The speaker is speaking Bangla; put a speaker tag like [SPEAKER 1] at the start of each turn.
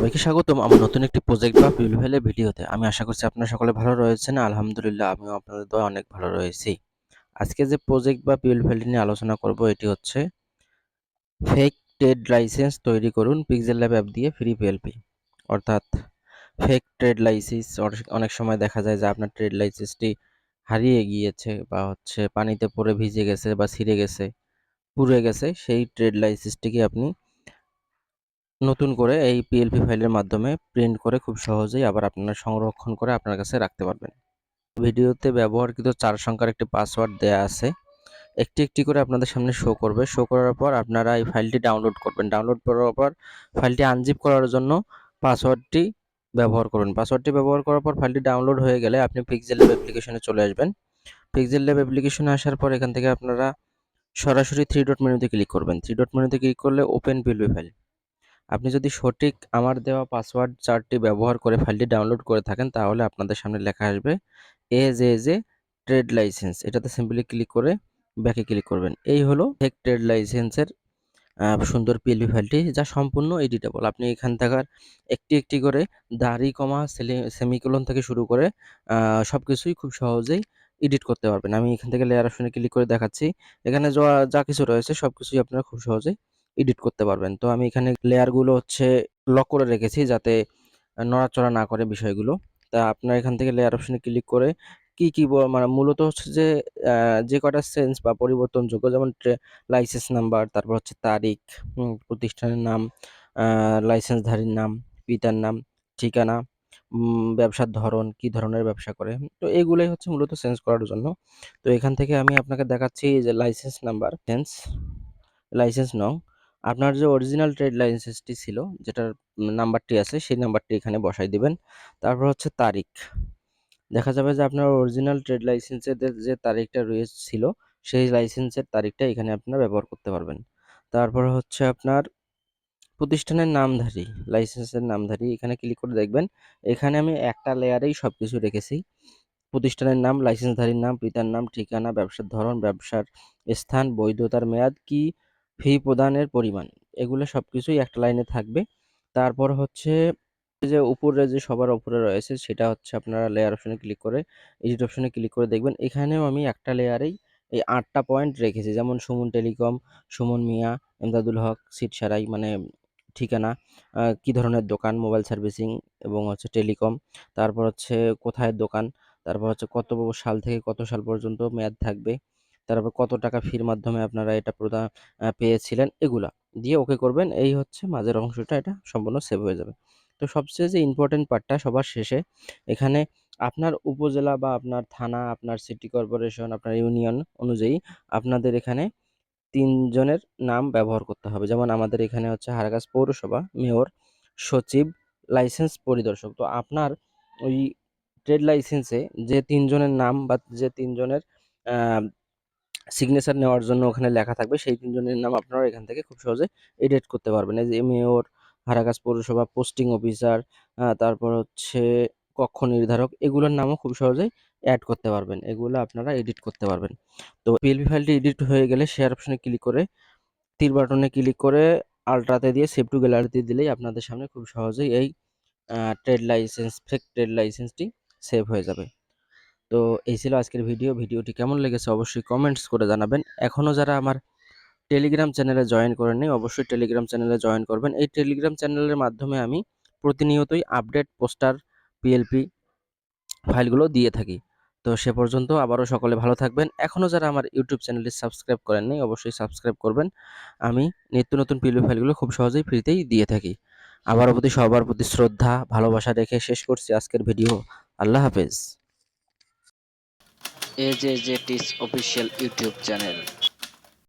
[SPEAKER 1] সবাইকে স্বাগতম আমার নতুন একটি প্রজেক্ট বা পিলভেলের ভিডিওতে। আমি আশা করছি আপনারা সকলে ভালো রয়েছেন। আলহামদুলিল্লাহ, আমিও আপনাদের দয় অনেক ভালো রয়েছি। আজকে যে প্রজেক্ট বা পিলভেলটি নিয়ে আলোচনা করব, এটি হচ্ছে ফেক ট্রেড লাইসেন্স তৈরি করুন পিক্সেল ল্যাব অ্যাপ দিয়ে ফ্রি পিএলপি অর্থাৎ ফেক ট্রেড লাইসেন্স অনেক সময় দেখা যায় যে আপনার ট্রেড লাইসেন্সটি হারিয়ে গিয়েছে বা হচ্ছে পানিতে পড়ে ভিজে গেছে বা ছিঁড়ে গেছে, পুড়ে গেছে, সেই ট্রেড লাইসেন্সটিকে আপনি নতুন করে এই পিএলপি ফাইলের মাধ্যমে প্রিন্ট করে খুব সহজেই আবার আপনারা সংরক্ষণ করে আপনার কাছে রাখতে পারবেন। ভিডিওতে ব্যবহারকৃত চার সংখ্যার একটি পাসওয়ার্ড দেয়া আছে। একটি একটি করে আপনাদের সামনে শো করবে। শো করার পর আপনারা এই ফাইলটি ডাউনলোড করবেন। ডাউনলোড করার পর ফাইলটি আনজিপ করার জন্য পাসওয়ার্ডটি ব্যবহার করুন। পাসওয়ার্ডটি ব্যবহার করার পর ফাইলটি ডাউনলোড হয়ে গেলে আপনি পিক্সেল ল্যাব অ্যাপ্লিকেশনে চলে আসবেন। পিক্সেল ল্যাব অ্যাপ্লিকেশনে আসার পর এখান থেকে আপনারা সরাসরি থ্রি ডট মেনুতে ক্লিক করবেন। থ্রি ডট মেনুতে ক্লিক করলে ওপেন পিএলপি ফাইল আপনি যদি সঠিক আমার দেওয়া পাসওয়ার্ড চারটি ব্যবহার করে ফাইলটি ডাউনলোড করে থাকেন, তাহলে আপনাদের সামনে লেখা আসবে as as a trade licence এটাতে সিম্পলি ক্লিক করে ব্যাকে ক্লিক করবেন। এই হলো ফেক ট্রেড লাইসেন্সের সুন্দর পিএলপি ফাইলটি যা সম্পূর্ণ এডিটেবল আপনি এখান থাকার একটি একটি করে দাড়ি, কমা সেমিকোলন থেকে শুরু করে সব কিছুই খুব সহজেই এডিট করতে পারবেন। আমি এখান থেকে লেয়ার অপশনে ক্লিক করে দেখাচ্ছি। এখানে যা যা কিছু রয়েছে সব কিছুই আপনারা খুব সহজেই এডিট করতে পারবেন। তো আমি এখানে লেয়ারগুলো হচ্ছে লক করে রেখেছি যাতে নড়াচড়া না করে বিষয়গুলো। তা আপনার এখান থেকে লেয়ার অপশনে ক্লিক করে কি কি মানে মূলত হচ্ছে যে যে কটা সেন্স বা পরিবর্তনযোগ্য যেমন লাইসেন্স নাম্বার তারপর হচ্ছে তারিখ প্রতিষ্ঠানের নাম লাইসেন্সধারীর নাম, পিতার নাম, ঠিকানা ব্যবসার ধরন, কি ধরনের ব্যবসা করে। তো এগুলোই হচ্ছে মূলত চেঞ্জ করার জন্য। তো এখান থেকে আমি আপনাকে দেখাচ্ছি যে লাইসেন্স নাম্বার সেন্স লাইসেন্স নং আপনার যে অরিজিনাল ট্রেড লাইসেন্সটি ছিল, যেটার নাম্বারটি আছে, সেই নাম্বারটি এখানে বসাই দিবেন। তারপর হচ্ছে তারিখ। দেখা যাবে যে আপনার অরিজিনাল ট্রেড লাইসেন্সের যে তারিখটা রয়েছিল সেই লাইসেন্সের তারিখটা এখানে আপনারা ব্যবহার করতে পারবেন। তারপর হচ্ছে আপনার প্রতিষ্ঠানের নামধারী লাইসেন্সের নামধারী, এখানে ক্লিক করে দেখবেন, এখানে আমি একটা লেয়ারেই সব কিছু রেখেছি। প্রতিষ্ঠানের নাম লাইসেন্সধারীর নাম, পিতার নাম, ঠিকানা, ব্যবসার ধরন, ব্যবসার স্থান, বৈধতার মেয়াদ, কি ফি প্রদানের পরিমাণ, এগুলো সব কিছুই একটা লাইনে থাকবে। তারপর হচ্ছে যে উপরে যে সবার উপরে রয়েছে সেটা হচ্ছে আপনারা লেয়ার অপশনে ক্লিক করে এডিট অপশনে ক্লিক করে দেখবেন। এখানেও আমি একটা লেয়ারেই এই আটটা পয়েন্ট রেখেছি। যেমন সুমন টেলিকম, সুমন মিয়া, এমদাদুল হক, সিট সারাই মানে ঠিকানা কি ধরনের দোকান, মোবাইল সার্ভিসিং এবং হচ্ছে টেলিকম। তারপর হচ্ছে কোথায় দোকান, তারপর হচ্ছে কত সাল থেকে কত সাল পর্যন্ত মেয়াদ থাকবে। তারপর কত টাকা ফির মাধ্যমে আপনারা এটা প্রদান পেয়েছিলেন এগুলা দিয়ে ওকে করবেন। এই হচ্ছে মাঝের অংশটা, এটা সম্পূর্ণ সেভ হয়ে যাবে। তো সবচেয়ে যে ইম্পর্টেন্ট পার্টটা সবার শেষে, এখানে আপনার উপজেলা বা আপনার থানা, আপনার সিটি কর্পোরেশন আপনার ইউনিয়ন অনুযায়ী আপনাদের এখানে তিনজনের নাম ব্যবহার করতে হবে। যেমন আমাদের এখানে হচ্ছে হারাগাছ পৌরসভা, মেয়র, সচিব লাইসেন্স পরিদর্শক। তো আপনার ওই ট্রেড লাইসেন্সে যে তিনজনের নাম বা যে তিনজনের সিগনেচার নেওয়ার জন্য ওখানে লেখা থাকবে, সেই তিনজনের নাম আপনারা এখান থেকে খুব সহজে এডিট করতে পারবেন। এই যে মেয়র হারাগাছ পৌরসভা পোস্টিং অফিসার তারপর হচ্ছে কক্ষ নির্ধারক, এগুলোর নামও খুব সহজেই অ্যাড করতে পারবেন। এগুলো আপনারা এডিট করতে পারবেন। তো পিএলপি ফাইলটি এডিট হয়ে গেলে শেয়ার অপশনে ক্লিক করে, তীর বাটনে ক্লিক করে আলট্রাতে দিয়ে সেভ টু গ্যালারিতে দিলেই আপনাদের সামনে খুব সহজেই এই ট্রেড লাইসেন্স ফেক ট্রেড লাইসেন্সটি সেভ হয়ে যাবে। তো এই ছিল আজকের ভিডিও। ভিডিওটি কেমন লেগেছে অবশ্যই কমেন্টস করে জানাবেন। এখনও যারা আমার টেলিগ্রাম চ্যানেলে জয়েন করেননি, অবশ্যই টেলিগ্রাম চ্যানেলে জয়েন করবেন। এই টেলিগ্রাম চ্যানেলের মাধ্যমে আমি প্রতিনিয়তই আপডেট পোস্টার পিএলপি ফাইলগুলো দিয়ে থাকি। তো সে পর্যন্ত আবারও সকলে ভালো থাকবেন। এখনও যারা আমার ইউটিউব চ্যানেলটি সাবস্ক্রাইব করেননি, অবশ্যই সাবস্ক্রাইব করবেন। আমি নিত্য নতুন পিএলপি ফাইলগুলো খুব সহজেই ফ্রিতেই দিয়ে থাকি। আবারও প্রতি সবার প্রতি শ্রদ্ধা, ভালোবাসা রেখে শেষ করছি আজকের ভিডিও। আল্লাহ হাফেজ।
[SPEAKER 2] এজে জে অফিসিয়াল ইউটিউব চ্যানেল।